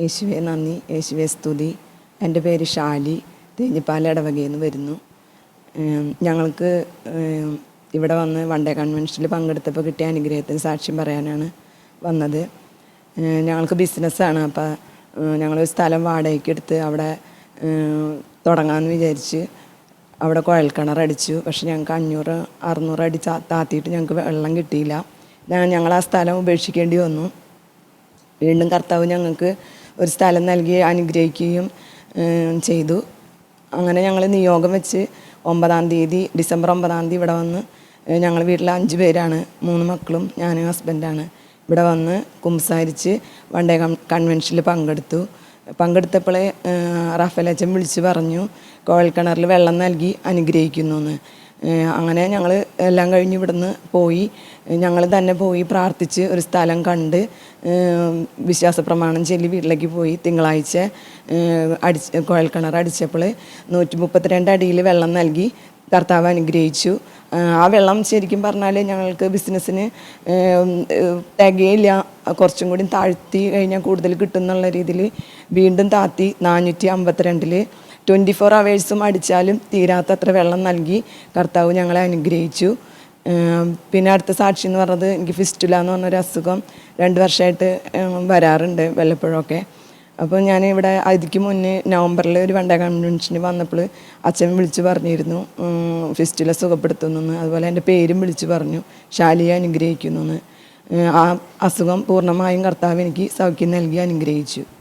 യേശുവെ നന്ദി. യേശുവെ സ്തുതി. എന്റെ പേര് ഷാലി. തേഞ്ഞിപ്പാല ഇടവകയിൽ നിന്ന് വരുന്നു. ഞങ്ങൾക്ക് ഇവിടെ വന്ന് വൺ ഡേ കൺവെൻഷനിൽ പങ്കെടുത്തപ്പോൾ കിട്ടിയ അനുഗ്രഹത്തിന് സാക്ഷ്യം പറയാനാണ് വന്നത്. ഞങ്ങൾക്ക് ബിസിനസ്സാണ്. അപ്പോൾ ഞങ്ങളൊരു സ്ഥലം വാടകയ്ക്ക് എടുത്ത് അവിടെ തുടങ്ങാമെന്ന് വിചാരിച്ച് അവിടെ കുഴൽക്കിണറടിച്ചു പക്ഷെ ഞങ്ങൾക്ക് അഞ്ഞൂറ് അറുന്നൂറ് അടി താത്തിയിട്ട് ഞങ്ങൾക്ക് വെള്ളം കിട്ടിയില്ല. ഞങ്ങൾ ആ സ്ഥലം ഉപേക്ഷിക്കേണ്ടി വന്നു. വീണ്ടും കർത്താവ് ഞങ്ങൾക്ക് ഒരു സ്ഥലം നൽകി അനുഗ്രഹിക്കുകയും ചെയ്തു. അങ്ങനെ ഞങ്ങൾ നിയോഗം വെച്ച് ഒമ്പതാം തീയതി ഡിസംബർ ഒമ്പതാം തീയതി ഇവിടെ വന്ന് ഞങ്ങൾ വീട്ടിൽ അഞ്ച് പേരാണ്. മൂന്ന് മക്കളും ഞാനും ഹസ്ബൻഡാണ്. ഇവിടെ വന്ന് കുംസാരിച്ച് വൺ ഡേ കൺവെൻഷനിൽ പങ്കെടുത്തു. പങ്കെടുത്തപ്പോഴേ റഫേലച്ചൻ വിളിച്ച് പറഞ്ഞു കോഴൽക്കിണറിൽ വെള്ളം നൽകി അനുഗ്രഹിക്കുന്നു എന്ന് അങ്ങനെ ഞങ്ങൾ എല്ലാം കഴിഞ്ഞ് ഇവിടുന്ന് പോയി. ഞങ്ങൾ തന്നെ പോയി പ്രാർത്ഥിച്ച് ഒരു സ്ഥലം കണ്ട് വിശ്വാസ പ്രമാണം ചൊല്ലി വീട്ടിലേക്ക് പോയി. തിങ്കളാഴ്ച അടി അടിച്ച് കുഴൽക്കിണർ അടിച്ചപ്പോൾ നൂറ്റി മുപ്പത്തിരണ്ട് അടിയിൽ വെള്ളം നൽകി കർത്താവ് അനുഗ്രഹിച്ചു. ആ വെള്ളം ശരിക്കും പറഞ്ഞാൽ ഞങ്ങൾക്ക് ബിസിനസ്സിന് തികയില്ല. കുറച്ചും കൂടി താഴ്ത്തി കഴിഞ്ഞാൽ കൂടുതൽ കിട്ടും എന്നുള്ള രീതിയിൽ വീണ്ടും താത്തി നാനൂറ്റി അമ്പത്തിരണ്ടിൽ ട്വന്റി ഫോർ അവേഴ്സും അടിച്ചാലും തീരാത്തത്ര വെള്ളം നൽകി കർത്താവ് ഞങ്ങളെ അനുഗ്രഹിച്ചു. പിന്നെ അടുത്ത സാക്ഷി എന്ന് പറഞ്ഞത് എനിക്ക് ഫിസ്റ്റുല എന്ന് പറഞ്ഞൊരു അസുഖം രണ്ട് വർഷമായിട്ട് വരാറുണ്ട് വല്ലപ്പോഴൊക്കെ. അപ്പോൾ ഞാൻ ഇവിടെ അതിക്ക് മുന്നേ നവംബറിൽ ഒരു വണ്ട കൺവെൻഷന് വന്നപ്പോൾ അച്ഛൻ വിളിച്ച് പറഞ്ഞിരുന്നു ഫിസ്റ്റുല സുഖപ്പെടുത്തുന്നു. അതുപോലെ എന്റെ പേരും വിളിച്ച് പറഞ്ഞു ശാലിയെ അനുഗ്രഹിക്കുന്നു ആ അസുഖം പൂർണമായും കർത്താവ് എനിക്ക് സൗഖ്യം നൽകി അനുഗ്രഹിച്ചു.